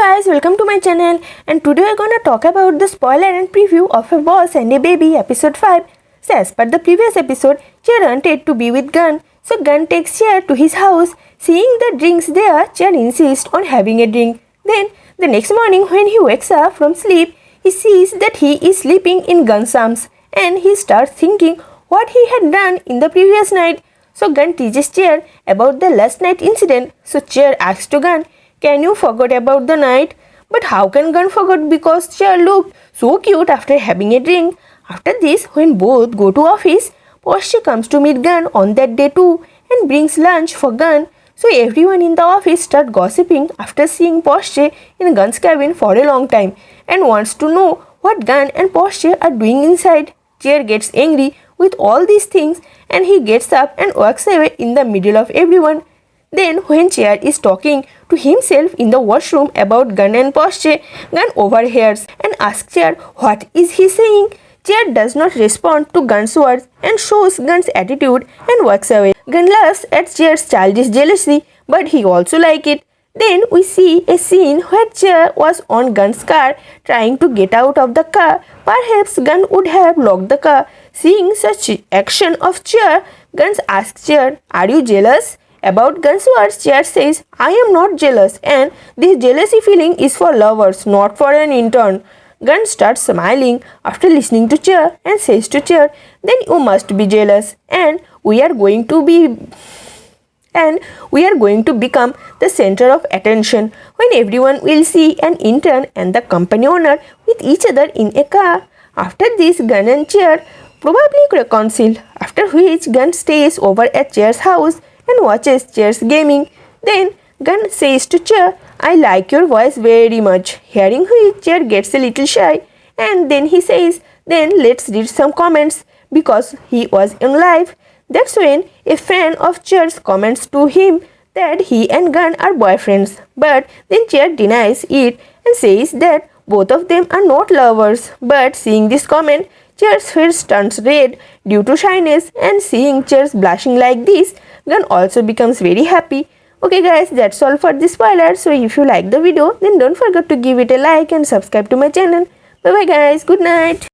guys, welcome to my channel and today we're gonna talk about the spoiler and preview of a boss and a baby episode 5. So as per the previous episode, Chair wanted to be with Gun. So Gun takes Chair to his house. Seeing the drinks there, Chair insists on having a drink. Then the next morning when he wakes up from sleep, he sees that he is sleeping in Gun's arms and he starts thinking what he had done in the previous night. So Gun teaches Chair about the last night incident. So Chair asks to Gun, can you forget about the night? But how can Gun forget because Chair looked so cute after having a drink? After this, when both go to office, Posture comes to meet Gun on that day too and brings lunch for Gun. So everyone in the office start gossiping after seeing Posture in Gun's cabin for a long time and wants to know what Gun and Posture are doing inside. Chair gets angry with all these things and he gets up and walks away in the middle of everyone. Then, when Chair is talking to himself in the washroom about Gun and posture, Gun overhears and asks Chair what is he saying. Chair does not respond to Gun's words and shows Gun's attitude and walks away. Gun laughs at Chair's childish jealousy, but he also like it. Then we see a scene where Chair was on Gun's car trying to get out of the car. Perhaps Gun would have locked the car. Seeing such action of Chair, Gun asks Chair, Are you jealous? About Gun's words, Chair says, I am not jealous and this jealousy feeling is for lovers, not for an intern. Gun starts smiling after listening to Chair and says to Chair, Then you must be jealous and we are going to be and we are going to become the center of attention when everyone will see an intern and the company owner with each other in a car. After this, Gun and Chair probably reconcile, after which Gun stays over at Chair's house and watches Chair's gaming. Then Gun says to Chair, I like your voice very much. Hearing which Chair gets a little shy and then he says, then let's read some comments because he was in live. That's when a friend of Chair's comments to him that he and Gun are boyfriends. But then Chair denies it and says that both of them are not lovers. But seeing this comment, Chair's face turns red due to shyness and seeing Chair's blushing like this, Gun also becomes very happy. Okay guys, that's all for this spoiler. So if you like the video, then don't forget to give it a like and subscribe to my channel. Bye bye guys, good night.